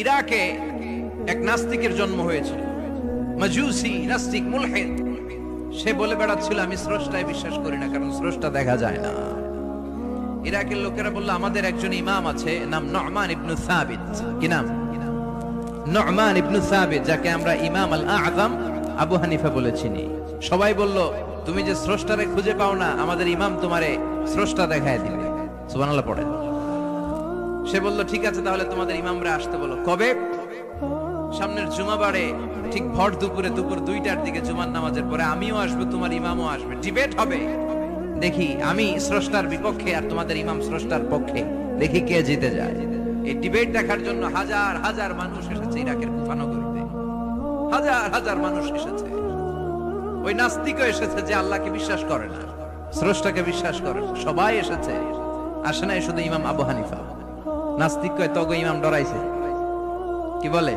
ইরাকে এক নাস্তিকের জন্ম হয়েছিল। মাজুসি, নাস্তিক, মুলহিদ। সে বলে বেড়াচ্ছিল, আমি স্রষ্টায় বিশ্বাস করি না, কারণ স্রষ্টা দেখা যায় না। ইরাকের লোকেরা বলল, আমাদের একজন ইমাম আছে, নাম নহমান ইবনু সাবিত। কি নাম? নহমান ইবনু সাবিত, যাকে আমরা ইমাম আল আযম আবু হানিফা বলে চিনি। সবাই বলল, তুমি যে স্রষ্টারে খুঁজে পাও না, আমাদের ইমাম তোমারে স্রষ্টা দেখায় দিবে। সুবহানাল্লাহ পড়ে সে বলল, ঠিক আছে, তাহলে তোমাদের ইমামরা আসতে বলো। কবে? সামনের জুমাবারে, ঠিক ভর দুপুরে, দুপুর দুইটার দিকে জুমার নামাজের পরে আমিও আসব, তোমার ইমামও আসবে। ডিবেট হবে? দেখি, আমি স্রষ্টার বিপক্ষে আর তোমাদের ইমাম স্রষ্টার পক্ষে। দেখি কে জিতে যায়। এই ডিবেট দেখার জন্য হাজার হাজার মানুষ এসেছে ইরাকের কুফানগরীতে। হাজার হাজার মানুষ এসেছে। ওই নাস্তিকও এসেছে যে আল্লাহকে বিশ্বাস করে না। স্রষ্টাকে বিশ্বাস করে সবাই এসেছে। আসে না শুধু ইমাম আবু হানিফা। নাস্তিক কয়, তগো ইমাম ডরাইছে। কি বলে?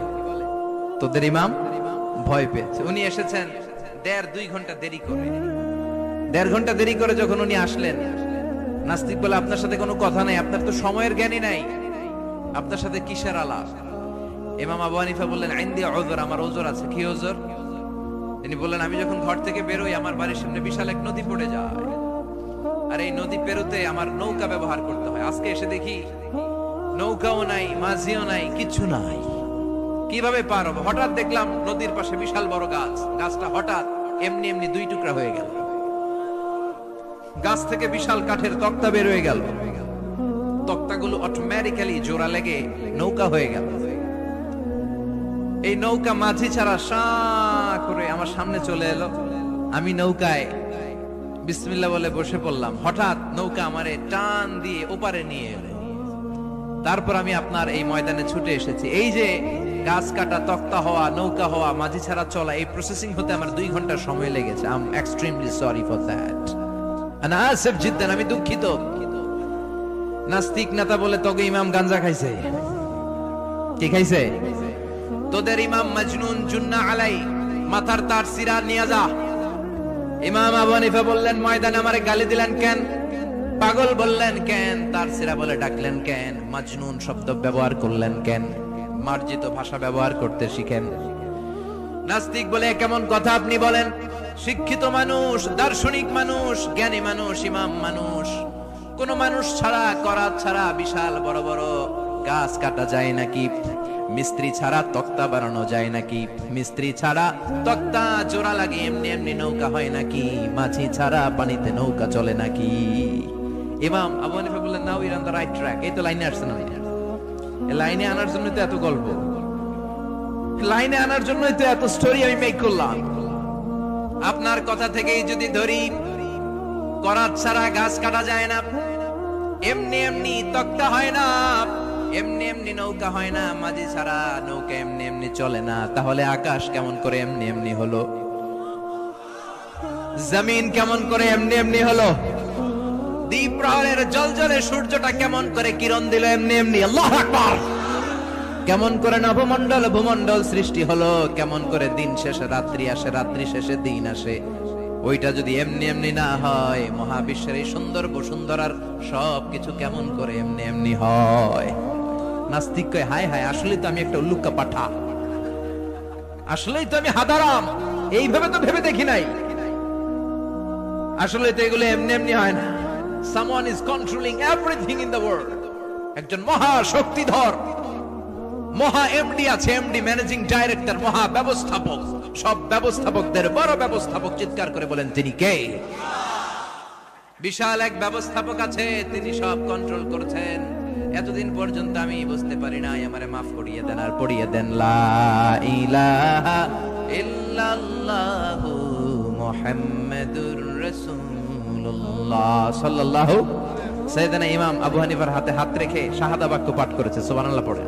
তোদের ইমাম ভয় পেয়েছে। উনি এসেছেন দেড় দুই ঘণ্টা দেরি করে। দেড় ঘণ্টা দেরি করে যখন উনি আসলেন, নাস্তিক বলে, আপনার সাথে কোনো কথা নাই, আপনার তো সময়ের জ্ঞানই নাই। আপনার সাথে কিসের আলাপ? ইমাম আবু হানিফা বললেন আইন দিয়ে ওজোর, আমার ওজোর আছে। কি ওজোর? তিনি বললেন, আমি যখন ঘর থেকে বেরোই, আমার বাড়ির সামনে বিশাল এক নদী পড়ে যায়। আর এই নদী পেরোতে আমার নৌকা ব্যবহার করতে হয়। আজকে এসে দেখি নৌকাও নাই, মাঝিও নাই কিছু নাই। কীভাবে পার হব? হঠাৎ দেখলাম নদীর পাশে বিশাল বড় গাছ। গাছটা হঠাৎ এমনি এমনি দুই টুকরা হয়ে গেল। গাছ থেকে বিশাল কাঠের তক্তা বের হয়ে গেল। তক্তাগুলো অটোমেটিক্যালি জোড়া লেগে নৌকা হয়ে গেল। এই নৌকা মাঝি ছাড়া সা করে আমার সামনে চলে এলো। আমি নৌকায় বিসমিল্লা বলে বসে পড়লাম। হঠাৎ নৌকা আমারে টান দিয়ে ওপারে নিয়ে এলো। তারপর আমি আপনার এই ময়দানে ছুটে এসেছি। এই যে গাছ কাটা, তক্তা হওয়া, নৌকা হওয়া, মাঝি ছাড়া চলা, এই প্রসেসিং হতে আমার দুই ঘণ্টা সময় লেগেছে। I am extremely sorry for that Asif Zidan, আমি দুঃখিত। নাস্তিক নেতা বলে তোকে ইমাম গাঞ্জা খাইছে। কি খাইছে? তোদের ইমাম মজনুন জুন্না আলাই, মাথার তার সিরা নিয়ে যা। ইমাম আবু হানিফা বললেন, ময়দানে আমারে গালি দিলেন কেন? পাগল বললেন কেন? তার সিরা বলে ডাকলেন কেন? মাজনুন শব্দ ব্যবহার করলেন কেন? মার্জিত ভাষা ব্যবহার করতে শিখেন। নাস্তিক বলে কেমন কথা আপনি বলেন? শিক্ষিত মানুষ, দার্শনিক মানুষ, জ্ঞানী মানুষ, ইমাম মানুষ। কোন মানুষ ছাড়া করাত ছাড়া বিশাল বড় বড় গাছ কাটা যায় নাকি? মিস্ত্রি ছাড়া তক্তা বানানো যায় নাকি? মিস্ত্রি ছাড়া তক্তা জোড়া লাগে, এমনি এমনি নৌকা হয় নাকি? মাঝি ছাড়া পানিতে নৌকা চলে নাকি? ইমাম আবু হানিফা বললেন, now you're on the right track এই তো লাইনে আসছেন আপনি এই লাইনে আনার জন্য তো এত গল্প। লাইনে আনার জন্যই তো এত স্টোরি আমি মেক করলাম। আপনার কথা থেকেই যদি ধরি, করাত ছাড়া গাছ কাটা যায় না। এমনি এমনি তক্তা হয় না, এমনি এমনি নৌকা হয় না, মাঝি ছাড়া নৌকা এমনি এমনি চলে না। তাহলে আকাশ কেমন করে এমনি এমনি হলো? জমিন কেমন করে এমনি এমনি হলো? দ্বীপ প্রহরের জল জলে সূর্যটা কেমন করে কিরণ দিল এমনি এমনি? আল্লাহ কেমন করে নবমণ্ডল, ভূমণ্ডল সৃষ্টি হলো, কেমন করে দিন শেষে রাত্রি আসে, রাত্রি শেষে দিন আসে। ওইটা যদি এমনি এমনি না হয়, মহাবিশ্বের এই সুন্দর বসুন্ধরার সব কিছু কেমন করে এমনি এমনি হয়? নাস্তিক কয়, হায় হায় আসলে তো আমি একটা উল্লুক্কা পাঠা। আসলেই তো আমি হাদারাম। এইভাবে তো ভেবে দেখি নাই। আসলে তো এগুলো এমনি এমনি হয় না। Someone is controlling everything in the world একজন মহা শক্তিধর, মহা এমডি আছে এমডি ম্যানেজিং ডাইরেক্টর মহা ব্যবস্থাপক। সব ব্যবস্থাপকদের বড় ব্যবস্থাপক চিৎকার করে বলেন, তিনি কে? বিশাল এক ব্যবস্থাপক আছে, তিনি সব কন্ট্রোল করছেন। এতদিন পর্যন্ত আমি বুঝতে পারি নাই, আমারে মাফ করিয়ে দেন আর পড়িয়ে দেন, লা ইলাহা ইল্লাল্লাহু মুহাম্মাদুর রাসূলুল্লাহ সাল্লাল্লাহু সাইয়েদানা ইমাম আবু হানিফার হাতে হাত রেখে শাহাদা বাক্য পাঠ করেছে, সুবহানাল্লাহ পড়ে।